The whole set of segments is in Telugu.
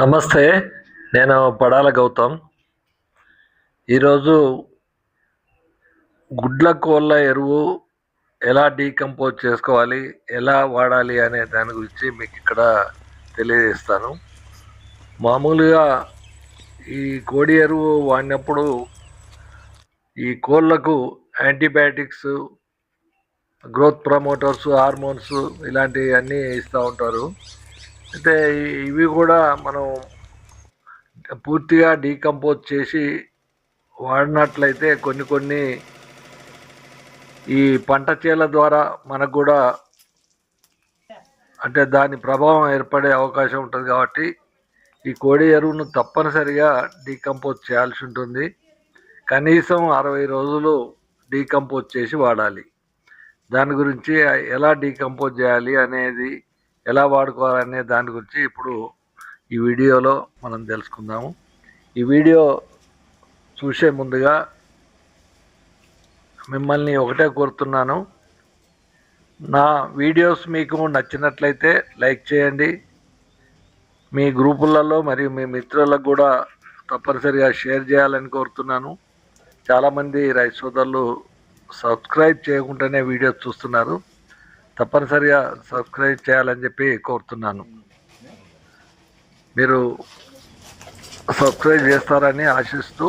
నమస్తే నేను పడాల గౌతమ్. ఈరోజు గుడ్ల కోళ్ళ ఎరువు ఎలా డీకంపోజ్ చేసుకోవాలి ఎలా వాడాలి అనే దాని గురించి మీకు ఇక్కడ తెలియజేస్తాను. మామూలుగా ఈ కోడి ఎరువు వాడినప్పుడు ఈ కోళ్ళకు యాంటీబయాటిక్స్ గ్రోత్ ప్రమోటర్స్ హార్మోన్స్ ఇలాంటివన్నీ ఇస్తూ ఉంటారు. అంటే ఇవి కూడా మనం పూర్తిగా డీకంపోజ్ చేసి వాడినట్లయితే కొన్ని కొన్ని ఈ పంట చేల ద్వారా మనకు కూడా అంటే దాని ప్రభావం ఏర్పడే అవకాశం ఉంటుంది కాబట్టి ఈ కోడి ఎరువును తప్పనిసరిగా డీకంపోజ్ చేయాల్సి ఉంటుంది. కనీసం అరవై రోజులు డీకంపోజ్ చేసి వాడాలి. దాని గురించి ఎలా డీకంపోజ్ చేయాలి అనేది ఎలా వాడుకోవాలనే దాని గురించి ఇప్పుడు ఈ వీడియోలో మనం తెలుసుకుందాము. ఈ వీడియో చూసే ముందుగా మిమ్మల్ని ఒకటే కోరుతున్నాను. నా వీడియోస్ మీకు నచ్చినట్లయితే లైక్ చేయండి. మీ గ్రూపులలో మరియు మీ మిత్రులకు కూడా తప్పనిసరిగా షేర్ చేయాలని కోరుతున్నాను. చాలామంది రైతు సోదరులు సబ్స్క్రైబ్ చేయకుండానే వీడియోస్ చూస్తున్నారు. తప్పనిసరిగా సబ్స్క్రైబ్ చేయాలని చెప్పి కోరుతున్నాను. మీరు సబ్స్క్రైబ్ చేస్తారని ఆశిస్తూ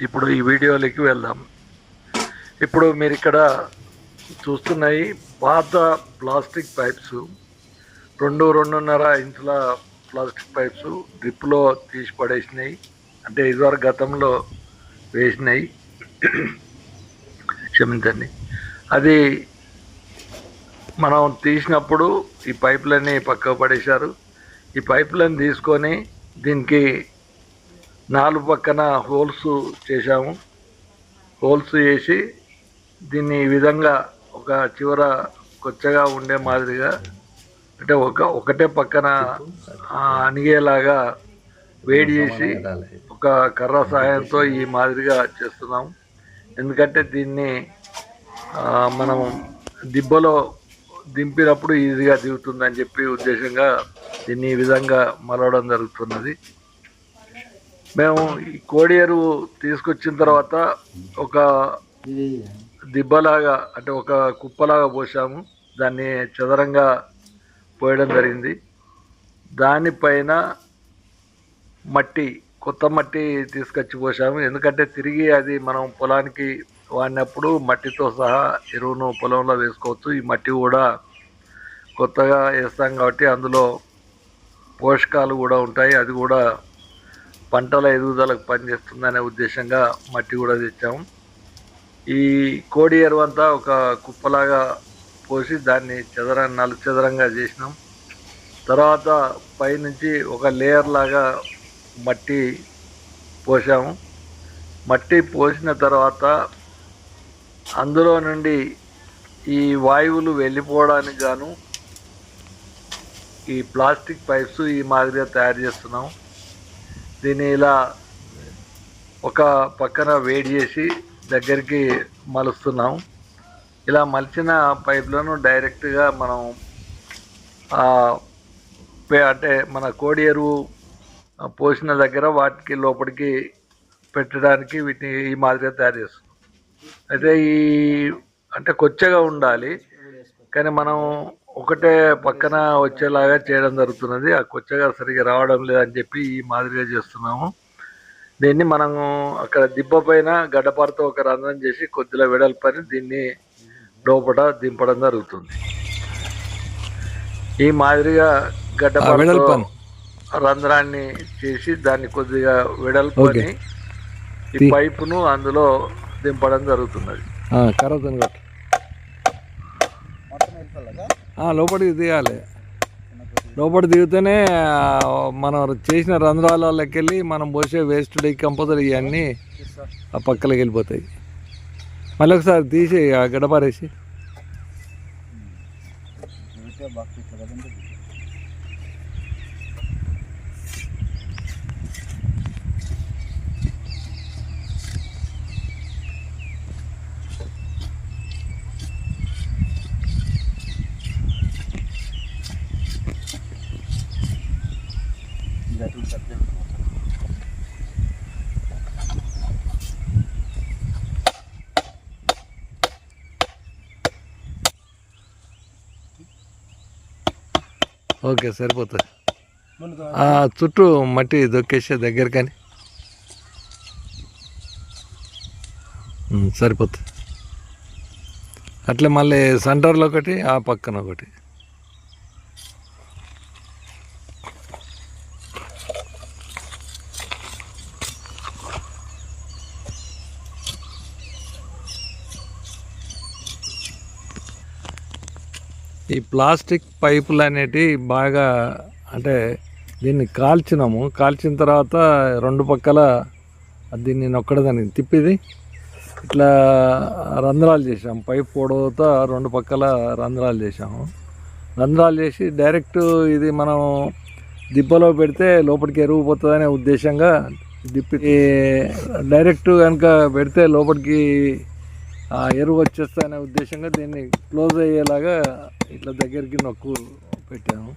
ఇప్పుడు ఈ వీడియోలోకి వెళ్దాం. ఇప్పుడు మీరు ఇక్కడ చూస్తున్నాయి పాత ప్లాస్టిక్ పైప్స్. రెండు రెండున్నర ఇంచుల ప్లాస్టిక్ పైప్స్ డ్రిప్లో తీసి పడేసినాయి. అంటే ఇదివరకు గతంలో వేసినాయి. క్షమించండి. అది మనం తీసినప్పుడు ఈ పైపులన్నీ పక్కకు పడేశారు. ఈ పైపులను తీసుకొని దీనికి నాలుగు పక్కన హోల్స్ చేశాము. హోల్స్ చేసి దీన్ని ఈ విధంగా ఒక చివర కొచ్చగా ఉండే మాదిరిగా అంటే ఒక ఒకటే పక్కన అణిగేలాగా వేడి చేసి ఒక కర్ర సహాయంతో ఈ మాదిరిగా చేస్తున్నాం ఎందుకంటే దీన్ని మనం దిబ్బలో దింపినప్పుడు ఈజీగా దిగుతుందని చెప్పి ఉద్దేశంగా దీన్ని ఈ విధంగా మలవడం జరుగుతున్నది. మేము ఈ కోడి ఎరువు తీసుకొచ్చిన తర్వాత ఒక దిబ్బలాగా అంటే ఒక కుప్పలాగా పోసాము. దాన్ని చదరంగా పోయడం జరిగింది. దానిపైన మట్టి కొత్త మట్టి తీసుకొచ్చి పోసాము. ఎందుకంటే తిరిగి అది మనం పొలానికి వాడినప్పుడు మట్టితో సహా ఎరువును పొలంలో వేసుకోవచ్చు. ఈ మట్టి కూడా కొత్తగా వేస్తాం కాబట్టి అందులో పోషకాలు కూడా ఉంటాయి. అది కూడా పంటల ఎదుగుదలకు పనిచేస్తుందనే ఉద్దేశంగా మట్టి కూడా తెచ్చాము. ఈ కోడి ఎరువు అంతా ఒక కుప్పలాగా పోసి దాన్ని చదర నలు చదరంగా చేసినాం. తర్వాత పైనుంచి ఒక లేయర్ లాగా మట్టి పోసాము. మట్టి పోసిన తర్వాత అందులో నుండి ఈ వాయువులు వెళ్ళిపోవడానికి గాను ఈ ప్లాస్టిక్ పైప్స్ ఈ మాదిరిగా తయారు చేస్తున్నాం. దీన్ని ఇలా ఒక పక్కన వేడి చేసి దగ్గరికి మలుస్తున్నాం. ఇలా మలిచిన పైప్లను డైరెక్ట్గా మనం అంటే మన కోడి ఎరువు పోసిన దగ్గర వాటికి లోపలికి పెట్టడానికి వీటిని ఈ మాదిరిగా తయారు చేస్తున్నాం. అయితే ఈ అంటే కొచ్చగా ఉండాలి. కానీ మనం ఒకటే పక్కన వచ్చేలాగా చేయడం జరుగుతున్నది. ఆ కొచ్చగా సరిగా రావడం లేదని చెప్పి ఈ మాదిరిగా చేస్తున్నాము. దీన్ని మనము అక్కడ దిబ్బ పైన గడ్డపారతో ఒక రంధ్రం చేసి కొద్దిగా వెడల్పని దీన్ని లోపల దింపడం జరుగుతుంది. ఈ మాదిరిగా గడ్డపారతో. రంధ్రాన్ని చేసి దాన్ని కొద్దిగా వెడల్పని ఈ పైపును అందులో దింపడం జరుగుతున్నది. కర్రతో కొట్టు. ఆ, లోపలికి దిగాలి. లోపలికి దిగితేనే మనం చేసిన రంధ్రాలకి వెళ్ళి మనం పోసే వేస్ట్ డీకంపోజర్ ఇవన్నీ ఆ పక్కలకి వెళ్ళిపోతాయి. మళ్ళీ ఒకసారి తీసి ఓకే సరిపోతుంది. ఆ చుట్టూ మట్టి దొక్కేసే దగ్గర కానీ. సరిపోతుంది. అట్లే మళ్ళీ సెంటర్లో ఒకటి ఆ పక్కన ఒకటి. ఈ ప్లాస్టిక్ పైపులు అనేటివి బాగా అంటే దీన్ని కాల్చినాము. కాల్చిన తర్వాత రెండు పక్కల దీన్ని నొక్కడదని తిప్పిది. ఇట్లా రంధ్రాలు చేసాము పైప్ పొడవుతో రెండు పక్కల రంధ్రాలు చేసాము రంధ్రాలు చేసి డైరెక్ట్ ఇది మనం దిబ్బలో పెడితే లోపలికి ఎరువు పోతుందనే ఉద్దేశంగా దిప్పి డైరెక్ట్ కనుక పెడితే లోపలికి ఎరువు వచ్చేస్తాయనే ఉద్దేశంగా దీన్ని క్లోజ్ అయ్యేలాగా ఇట్లా దగ్గరికి నొక్కు పెట్టాము.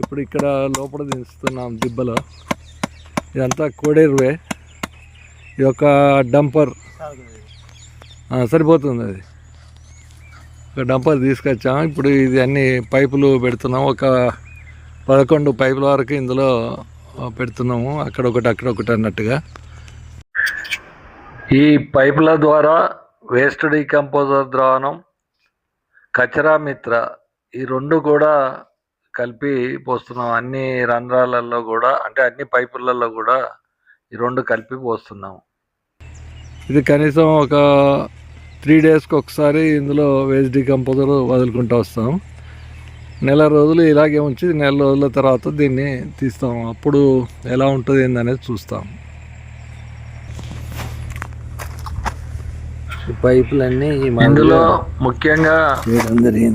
ఇప్పుడు ఇక్కడ లోపల దించుతున్నాం దిబ్బలో. ఇదంతా కోడెరువే. ఇది ఒక డంపర్. సరిపోతుంది అది. ఒక డంపర్ తీసుకొచ్చాము. ఇప్పుడు ఇది అన్ని పైపులు పెడుతున్నాం ఒక పదకొండు పైపుల వరకు ఇందులో పెడుతున్నాము. అక్కడ ఒకటి అక్కడ ఒకటి అన్నట్టుగా. ఈ పైపుల ద్వారా వేస్ట్ డీకంపోజర్ ద్రావణం కచరా మిత్ర ఈ రెండు కూడా కలిపి పోస్తున్నాం. అన్ని రంధ్రాలలో కూడా అంటే అన్ని పైపులలో కూడా ఈ రెండు కలిపి పోస్తున్నాము ఇది కనీసం ఒక త్రీ డేస్కి ఒకసారి ఇందులో వేస్ట్ డికంపోజర్ వదులుకుంటూ వస్తాం. నెల రోజులు ఇలాగే ఉంచి నెల రోజుల తర్వాత దీన్ని తీస్తాం. అప్పుడు ఎలా ఉంటుంది ఏందనేది చూస్తాం. పైపులన్నీ ఈ ఇందులో ముఖ్యంగా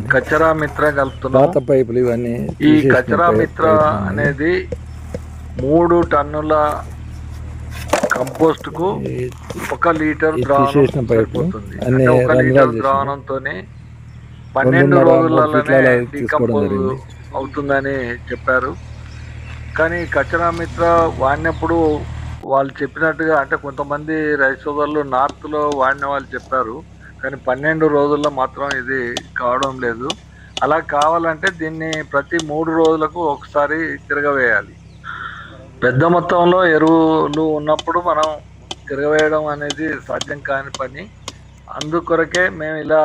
కచరా మిత్ర కలుపుతున్నాం పాత పైపులు ఇవన్నీ ఈ పై- మిత్ర. అనేది మూడు టన్నుల కంపోస్ట్కు ఒక లీటర్ ద్రావణం సరిపోతుంది ఒక లీటర్. ద్రావణంతోనే పన్నెండు రోజులలోనే డీకంపోజ్. అవుతుందని చెప్పారు కానీ కచరా మిత్ర వాడినప్పుడు వాళ్ళు చెప్పినట్టుగా అంటే కొంతమంది రైతు సోదరులు నార్త్లో వాడిన వాళ్ళు చెప్పారు. కానీ పన్నెండు రోజుల్లో మాత్రం ఇది కావడం లేదు. అలా కావాలంటే దీన్ని ప్రతి మూడు రోజులకు ఒకసారి తిరగవేయాలి. పెద్ద మొత్తంలో ఎరువులు ఉన్నప్పుడు మనం తిరగవేయడం అనేది సాధ్యం కాని పని. అందుకొరకే మేము ఇలా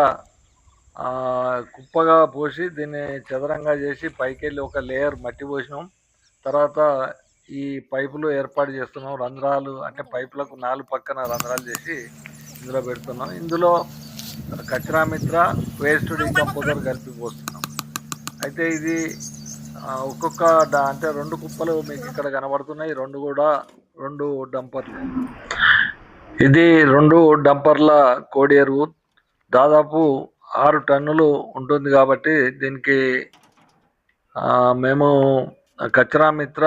కుప్పగా పోసి దీన్ని చదరంగా చేసి పైకి వెళ్ళి ఒక లేయర్ మట్టి పోసినాం. తర్వాత ఈ పైపులు ఏర్పాటు చేస్తున్నాం. రంధ్రాలు అంటే పైపులకు నాలుగు పక్కన రంధ్రాలు చేసి ఇందులో పెడుతున్నాం. ఇందులో కచరామిత్ర వేస్ట్ డీకంపోజర్ కలిపి పోస్తున్నాం. అయితే ఇది ఒక్కొక్క అంటే రెండు కుప్పలు మీకు ఇక్కడ కనబడుతున్నాయి. రెండు కూడా రెండు డంపర్లు. ఇది రెండు డంపర్ల కోడి ఎరువు. దాదాపు ఆరు టన్నులు ఉంటుంది కాబట్టి దీనికి మేము కచరామిత్ర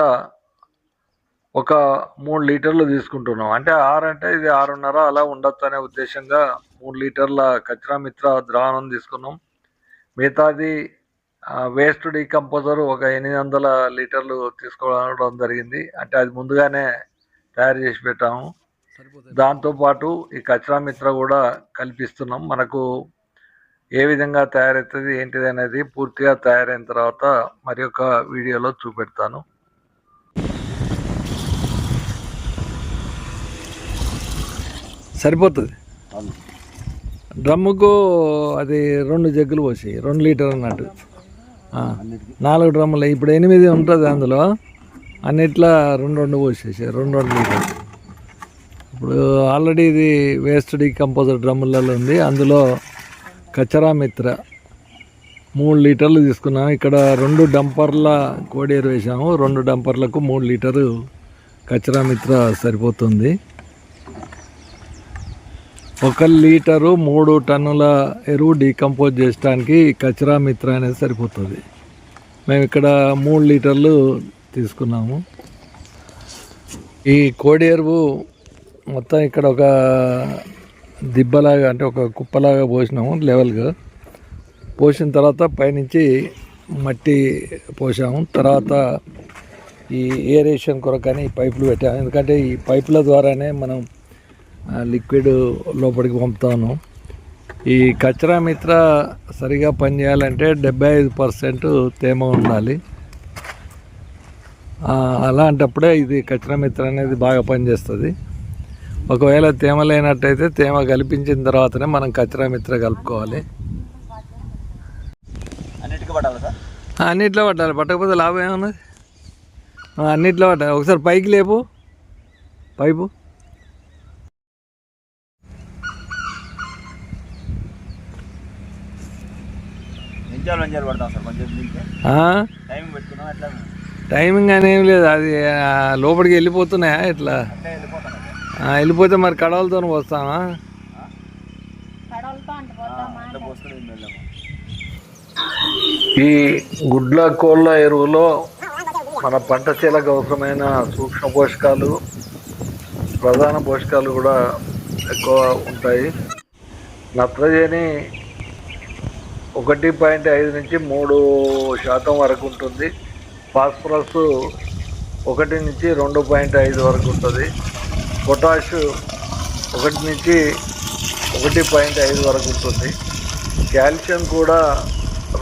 ఒక మూడు లీటర్లు తీసుకుంటున్నాం. అంటే ఆరు అంటే ఇది ఆరున్నర అలా ఉండొచ్చు అనే ఉద్దేశంగా మూడు లీటర్ల కచరా మిత్ర ద్రావణం తీసుకున్నాం. మిగతాది వేస్ట్ డీకంపోజర్ ఒక ఎనిమిది వందల లీటర్లు తీసుకోవడం జరిగింది. అంటే అది ముందుగానే తయారు చేసి పెట్టాము. దాంతోపాటు ఈ కచరా మిత్ర కూడా కల్పిస్తున్నాం. మనకు ఏ విధంగా తయారవుతుంది ఏంటిది అనేది పూర్తిగా తయారైన తర్వాత మరి ఒక వీడియోలో చూపెడతాను. సరిపోతుంది. డ్రమ్ముకు అది రెండు జగ్గులు పోసి రెండు లీటర్ అన్నట్టు. నాలుగు డ్రమ్ములు. ఇప్పుడు ఎనిమిది ఉంటుంది అందులో. అన్నిట్లా రెండు రెండు పోసేసి రెండు రెండు లీటర్. ఇప్పుడు ఆల్రెడీ ఇది వేస్ట్ డీకంపోజర్ డ్రమ్ములలో ఉంది. అందులో కచరా మిత్ర మూడు లీటర్లు తీసుకున్నాం. ఇక్కడ రెండు డంపర్ల కోడేరు వేసాము. రెండు డంపర్లకు మూడు లీటరు కచరా మిత్ర సరిపోతుంది. ఒక లీటరు మూడు టన్నుల ఎరువు డీకంపోజ్ చేయడానికి కచరా మిత్ర అనేది సరిపోతుంది. మేము ఇక్కడ మూడు లీటర్లు తీసుకున్నాము. ఈ కోడి ఎరువు మొత్తం ఇక్కడ ఒక దిబ్బలాగా అంటే ఒక కుప్పలాగా పోసినాము లెవెల్గా. పోసిన తర్వాత పైనుంచి మట్టి పోసాము. తర్వాత ఈ ఏరేషన్ కొరకని ఈ పైపులు పెట్టాము. ఎందుకంటే ఈ పైపుల ద్వారానే మనం లిక్విడ్ లోపలికి పంపుతాను. ఈ కచరా మిత్ర సరిగా పనిచేయాలంటే డెబ్బై ఐదు పర్సెంట్ తేమ ఉండాలి. అలాంటప్పుడే ఇది కచరా మిత్ర అనేది బాగా పనిచేస్తుంది. ఒకవేళ తేమ లేనట్టయితే తేమ కల్పించిన తర్వాతనే మనం కచరా మిత్ర కలుపుకోవాలి. అన్నిట్లో పట్టాలి. పట్టకపోతే లాభం ఏమున్నది? అన్నిట్లో పట్టాలి. ఒకసారి పైకి లేపు. పైపు నింజాలు నింజాలు పడతాం సార్ కొంచెం దీనికి ఆ? టైం పెట్టుకున్నాం అట్లా టైమింగ్ అని ఏం లేదు అది లోపలికి వెళ్ళిపోతున్నాయా ఇట్లా వెళ్ళిపోతాం మరి కడవలతో వస్తామా ఈ గుడ్ల కోళ్ళ ఎరువులో మన పంట చేలకు అవసరమైన సూక్ష్మ పోషకాలు ప్రధాన పోషకాలు కూడా ఎక్కువ ఉంటాయి. నత్రజని ఒకటి పాయింట్ ఐదు నుంచి మూడు శాతం వరకు ఉంటుంది. ఫాస్ఫరస్ ఒకటి నుంచి రెండు పాయింట్ ఐదు వరకు ఉంటుంది. పొటాష్ ఒకటి నుంచి ఒకటి పాయింట్ ఐదు వరకు ఉంటుంది. కాల్షియం కూడా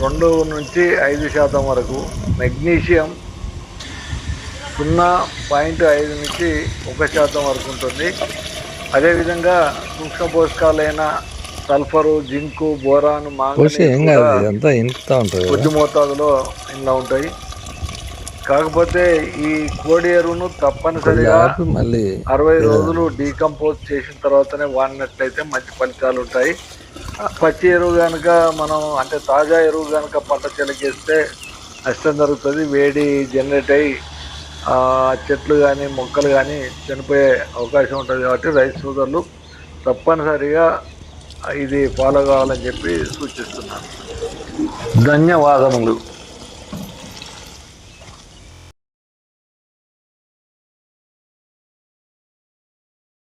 రెండు నుంచి ఐదు శాతం వరకు. మెగ్నీషియం సున్నా పాయింట్ ఐదు నుంచి ఒక శాతం వరకు ఉంటుంది. అదేవిధంగా సూక్ష్మ పోషకాలైన సల్ఫరు జింకు బోరాన్ మాంగనీస్ ఉంటుంది కొద్ది మోతాదులో ఇందులో ఉంటాయి. కాకపోతే ఈ కోడి ఎరువును తప్పనిసరిగా మళ్ళీ అరవై రోజులు డీకంపోజ్ చేసిన తర్వాతనే వాడినట్లయితే మంచి ఫలితాలు ఉంటాయి. పచ్చి ఎరువు కనుక మనం అంటే తాజా ఎరువు కనుక పంట చెలకేస్తే నష్టం జరుగుతుంది. వేడి జనరేట్ అయ్యి చెట్లు కానీ మొక్కలు కానీ చనిపోయే అవకాశం ఉంటుంది కాబట్టి రైతు సోదరులు తప్పనిసరిగా ఇది ఫాలో కావాలని చెప్పి సూచిస్తున్నాను. ధన్యవాదములు.